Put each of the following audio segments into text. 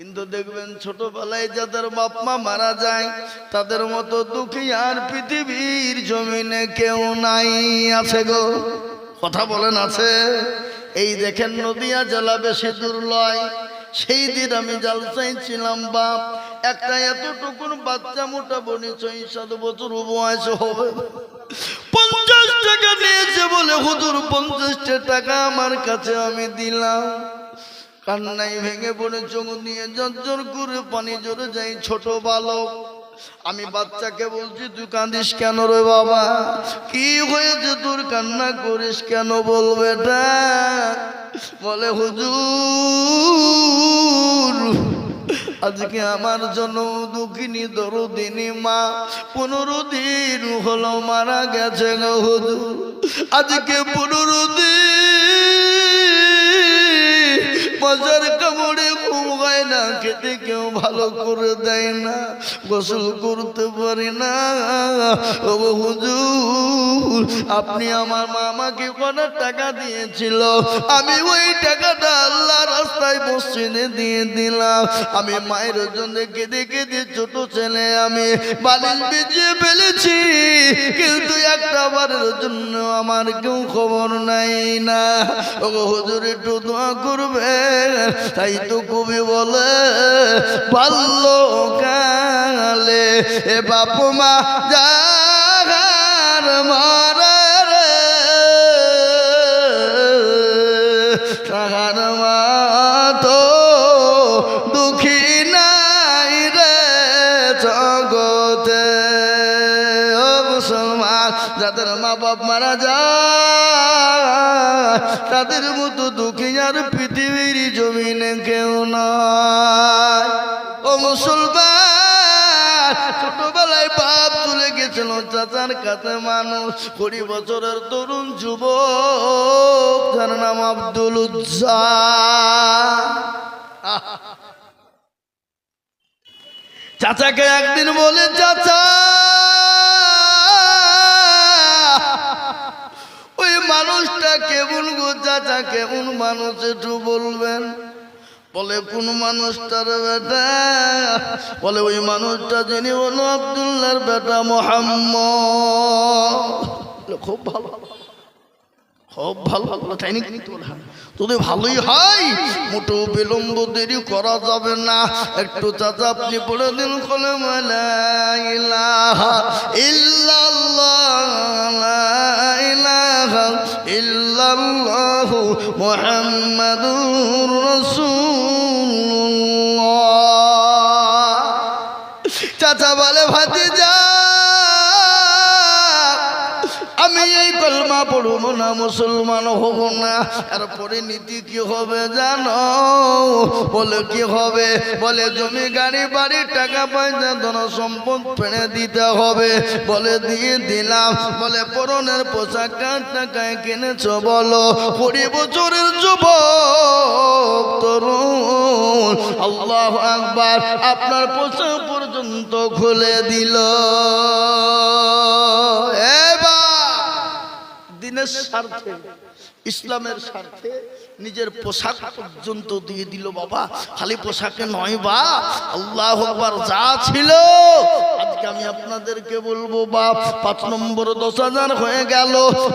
কিন্তু দেখবেন ছোটবেলায় যাদের বাপ মা মারা যায়, তাদের মতো দুঃখী আর পৃথিবীর জমিনে কেউ নাই। আছে গো, কথা বলেন, আছে? এই দেখেন নদিয়া জেলা বেশি দূর সেই দিন আমি জালসাই ছিলাম, বাপ। একটা এতটুকুন বাচ্চা মোটা বনি ছয়, সাত বছর বয়স হবে। পঞ্চাশ টাকা নিয়েছে বলে হুজুর পঞ্চাশটা টাকা আমার কাছে আমি দিলাম। কান্নাই ভেঙে পড়ে চোখ নিয়ে জর্জর করে পানি জোরে যাই ছোট বালক। আমি বাচ্চাকে বলছি, তুই কাঁদিস কেন রে বাবা? কি হয়েছে তোর কান্না করিস কেন বলবে বলে, হুজুর, আজকে আমার জন্য দুঃখিনী দরদিনী মা পনেরো দিন হলো মারা গেছে গো হুজুর। আজকে পনেরো দিন মজার কামড়ে ঘুম হয় না, খেতে কেউ ভালো করে দেয় না, গোসল করতে পারি না। ও হুজুর, আপনি আমার মামাকে কটা টাকা দিয়েছিল? আমি ওই টাকাটা আল্লাহ রাস্তায় মসজিদে দিয়ে দিলাম। আমি মায়ের জন্য কেঁদে কেঁদে ছোট ছেলে, আমি বালিশ বেঁচিয়ে ফেলেছি। কিন্তু একটা বারের জন্য আমার কেউ খবর নাই না। ও হুজুর, একটু দোয়া করবে তাই তো কবি বলে বাল্য কালে এ বাপ মা যাগার মারে রে। তাহার মা তো যাদের মা বাপ মারা যায়, তাদের মতো দুঃখী আর পৃথিবীর জমিনে কেউ নয় ও মুসলমান, ছোটবেলায় বাপ চলে গেছিল চাচার কাছে মানুষ, কুড়ি বছরের তরুণ যুবক, যার নাম আব্দুল চাচাকে একদিন বলে, চাচা মানুষটা কেমন গো চাচা? কেমন মানুষ একটু বলবেন। বলে, কোন মানুষটার বেটা? বলে, ওই মানুষটা যিনি হলো আবদুল্লার বেটা মোহাম্মদ। খুব ভালো খুব ভালো ভালো নাকি? তোদের ভালোই হয় মোটো বিলম্ব দেরি করা যাবে না। একটু চাচা, আপনি পড়ে দিন কলে ইল্লাল্লাহ, লা ইলাহা ইল্লাল্লাহু মুহাম্মাদুর রাসূলুল্লাহ। চাচা বলে ভাতিজা কলমা পড়ব না, মুসলমান হব না। এরপরে নীতি কি হবে জানো? বলে কি হবে? বলে জমি, গাড়ি, বাড়ি, টাকা পয়সা ধন সম্পদ ফেলে দিতে হবে। বলে দিয়ে দিলাম। বলে পরনের পোশাক কার টাকায় কিনেছ বলো? কুড়ি বছরের যুবক, তরুণ। আল্লাহ আকবার, আপনার পোশাক পর্যন্ত খুলে দিল। এবার দিনের স্বার্থে, ইসলামের স্বার্থে নিজের পোশাক পর্যন্ত দিয়ে দিল বাবা। খালি পোশাকে নয় বা, আল্লাহ আকবার, যা ছিল। আজকে আমি আপনাদেরকে বলব বাপ, পাঁচ নম্বর দশ হাজার হয়ে গেল।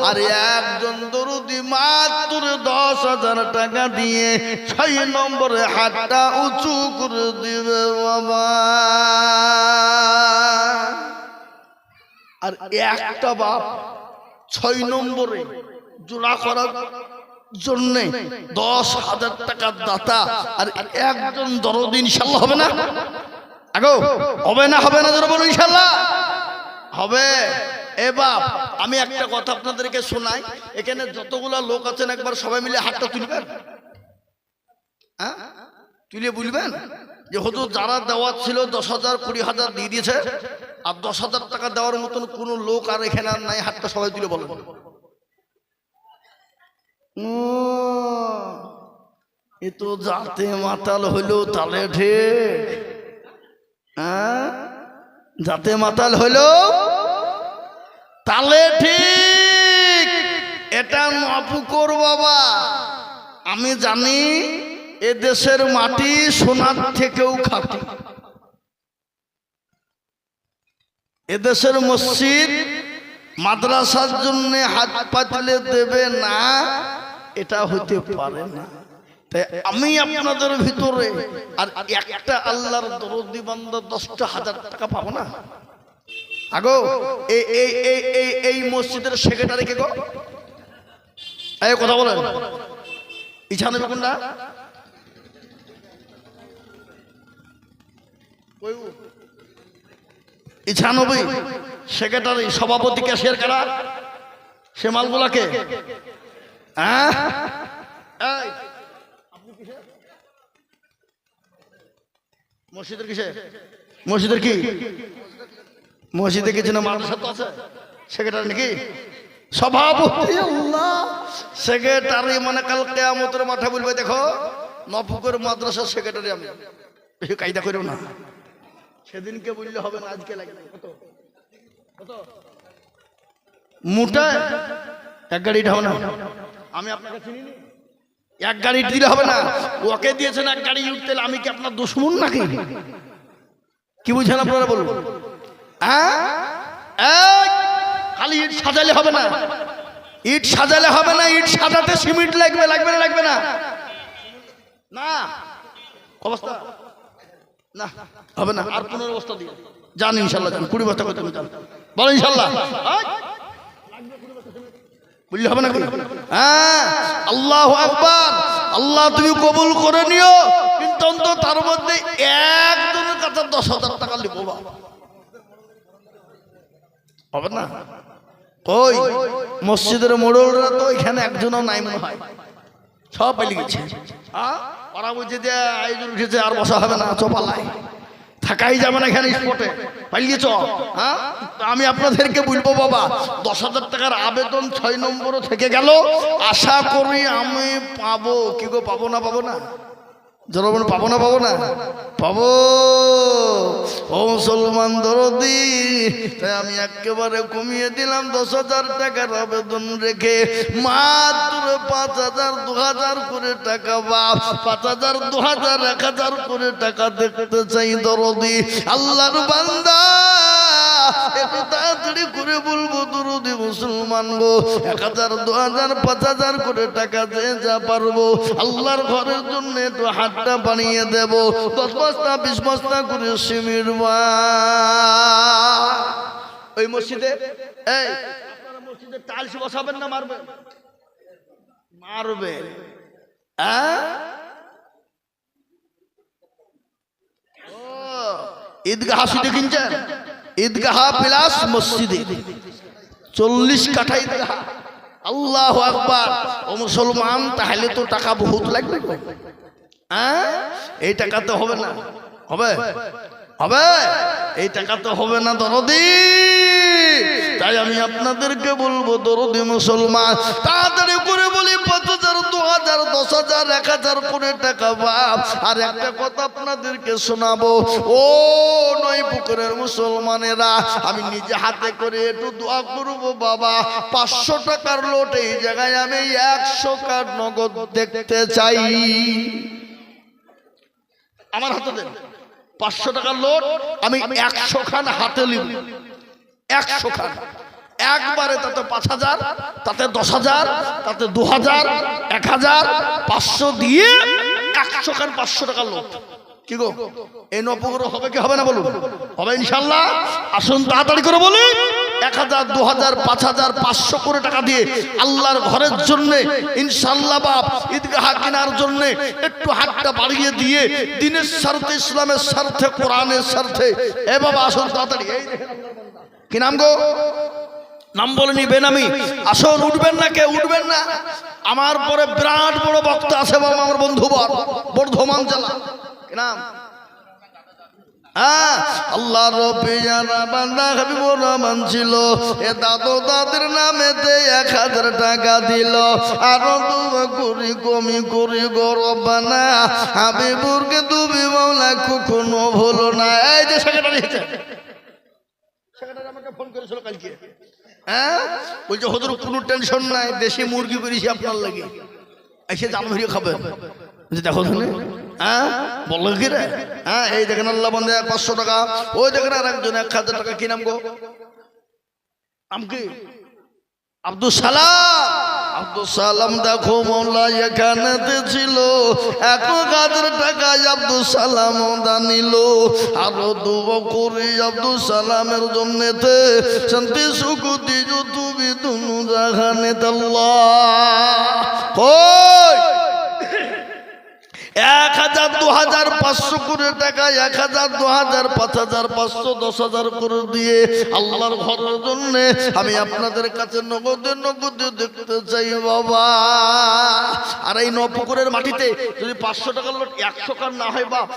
আর একজন দরুদি মাত্র দশ হাজার টাকা দিয়ে ছয় নম্বরে হাতটা উঁচু করে দিবে বাবা। আর একটা বাপ ছয় নম্বরে জোড়া করার জন্যে দশ হাজার টাকার দাতা আর একজন দরদিন ইনশাল্লাহ হবে না? আগো, হবে না হবে না ধরো বলো ইনশাল্লাহ। হবে। এ বাপ, আমি একটা কথা আপনাদেরকে শোনাই। এখানে যতগুলা লোক আছেন, একবার সবাই মিলে হাতটা তুলবেন। হ্যাঁ তুলে বলবেন যে হয়তো যারা দেওয়া ছিল দশ হাজার, কুড়ি হাজার দিয়ে দিয়েছে। আর দশ হাজার টাকা দেওয়ার মতন কোন লোক আর এখানে আর নাই, হাতটা সবাই তুলে বলো এ তো যাতে মাতাল হইল তালে ঠিক হ্যাঁ? যাতে মাতাল হইল? তালে ঠিক, এটা নপুকর বাবা। আমি জানি এ দেশের মাটি সোনার থেকেও খাঁটি। এদেশের মসজিদ মাদ্রাসার জন্য হাত পাতলে দেবে না, এটা হইতে পারে না। আমি আপনাদের ভিতরে আর একটা আল্লাহর দরদি বান্দা দশটা হাজার টাকা পাবো না? আগো, এই এই এই মসজিদের সেক্রেটারি কে গো। এই কথা বলেন। ইচ্ছা নেবে কোনটা ইছানব্বই সেক্রেটারি, সভাপতি ক্যাশিয়ার কারা? সে মালগুলাকে? হ্যাঁ? মসজিদের কি? মসজিদে কিছু না মাদ্রাসা তো আছে। সেক্রেটারি নাকি? সভাপতি সেক্রেটারি মানে কাল কেয়ামতের মাথা বলবে, দেখো নপুকের মাদ্রাসার সেক্রেটারি আমি। বেশি কায়দা করেও না। সেদিনকে বললে হবে না আজকে লাগবে। কত? কত? মোটা? এক গাড়িটা হবে না। আমি আপনাকে চিনি এক গাড়ি দিলে হবে না। ওকে দিয়েছেন এক গাড়ি উঠতে আমি কি আপনার দুশ্মন নাকি? কি বুঝছেন আপনারা বলুন? হ্যাঁ? খালি ইট সাজালে হবে না। ইট সাজালে হবে না ইট সাজাতে সিমেন্ট লাগবে লাগবে না লাগবে না। না। অবস্থা? না হবে না। আর পনেরো বস্তা দিয়ে যান ইনশাল্লাহ যান কুড়ি বস্তা যান বলো ইনশাল্লাহ। বুঝলে হবে না? হ্যাঁ আল্লাহ আকবার। আল্লাহ তুমি কবুল করে নিও। কিন্তু অন্তত তার মধ্যে একজনের কাছে দশ হাজার টাকা বাবা। হবে না? ওই মসজিদের মোড়লরা তো এখানে একজনও নাই মনে হয়। সব পালিয়ে গেছে। হ্যাঁ? ওরা বলছে যে, আয়োজন উঠেছে, আর বসা হবে না চপালায় থাকাই যাবে না এখানে স্পটে। পালিয়ে চ হ্যাঁ? আমি আপনাদেরকে বলব, বাবা, দশ হাজার টাকার আবেদন ছয় নম্বরও থেকে গেল। আশা করি আমি পাবো। কি গো, পাবো না পাবো না? জনগণ পাবো না পাবো না? পাবো। ও মুসলমান দরদি, তাই আমি একেবারে কমিয়ে দিলাম দশ হাজার টাকার আবেদন রেখে। মাত্র পাঁচ হাজার, দু হাজার করে টাকা বা পাঁচ হাজার, দু হাজার, এক হাজার করে টাকা দেখতে চাই দরদি। আল্লাহর বান্দা। একটু তাড়াতাড়ি করে বলব দরদি মুসলমান গো এক হাজার দু হাজার পাঁচ হাজার করে টাকা দিয়ে যা পারব আল্লাহর ঘরের জন্য একটু হাতটা বানিয়ে দেব দশ বস্তা বিশ বস্তা করে সিমির মা ওই মসজিদে? এই। মসজিদে টাইলস বসাবেন না মারবেন? মারবে। ঈদগাহ শুধু কিনছেন? ঈদগাহ প্লাস মসজিদে চল্লিশ কাঠা ঈদগাহ। আল্লাহ আকবার। ও মুসলমান, তাহলে তো টাকা বহুত লাগবে। হ্যাঁ? এই টাকা তো হবে না। হবে? হবে? এই টাকা তো হবে না দরদি। তাই আমি আপনাদেরকে বলব, দরদি মুসলমান, তাড়াতাড়ি এক হাজার করে টাকা বাপ। আর একটা কথা আপনাদেরকে শোনাবো। ও নয় পুকুরের মুসলমানেরা, আমি নিজে হাতে করে একটু দোয়া করব বাবা। পাঁচশো টাকার লোট এই জায়গায় আমি একশো কার নগদ দেখতে চাই। আমার হাতে দেন। পাঁচশো টাকার লোট আমি একশো খান হাতে নিব। একশো খান। একবারে তাতে পাঁচ হাজার, তাতে দশ হাজার, তাতে দু হাজার, এক হাজার, পাঁচশো দিয়ে একশো খান পাঁচশো টাকার লোট কি গো? এই নপগ্র হবে কি হবে না বলুন? হবে ইনশাল্লাহ আসুন তাড়াতাড়ি করে বলি, এক হাজার, দু হাজার, পাঁচ হাজার, পাঁচশো করে টাকা দিয়ে আল্লাহর ঘরের জন্য ইনশাল্লাহ বাপ, ঈদগাহ কেনার জন্য একটু হাতটা বাড়িয়ে দিয়ে দিনের স্বার্থে, ইসলামের স্বার্থে, কোরআনের স্বার্থে। এ বাবা, আসুন তাড়াতাড়ি। কি নাম গো? নাম বলেনি বেনামি আসুন উঠবেন না, কে উঠবেন না? আমার পরে বিরাট বড় বক্তা আছে বাবা, আমার বন্ধু বর বর্ধমান জেলা। নাম? হ্যাঁ এ এক হাজার টাকা কমি হাবিবুরকে তুমি মাওলা কখনো ভুলো না। এই যে সেক্রেটারি আমাকে ফোন করেছিল কালকে। হ্যাঁ? বলছে, হজুর, কোনো টেনশন নাই, দেশি মুরগি করেছি আপনার লাগে। এসে দাম ধরিয়ে খাবে। দেখো শুনে হ্যাঁ? বলল কি রে? হ্যাঁ এই পাঁচশো টাকা। ওই একজন এক হাজার টাকা আব্দুল সালাম! আব্দুল সালাম দেখো মোল্লা এখানেতে ছিল। এক কাদের টাকায় আব্দুল সালাম দানিল আরও দু করি আব্দুল সালামের জন্যেতে শান্তি সুকুতি তুমি দুনু জাহানে কই এক হাজার, দু হাজার পাঁচশো করে টাকা, এক হাজার, দু হাজার, পাঁচ হাজার, পাঁচশো, দশ হাজার করে দিয়ে আল্লাহর ঘরের জন্য আমি আপনাদের কাছে নগদে নগদে দেখতে চাই বাবা। আর এই নপুকুরের মাটিতে যদি পাঁচশো টাকার লোট একশো কার না হয় বা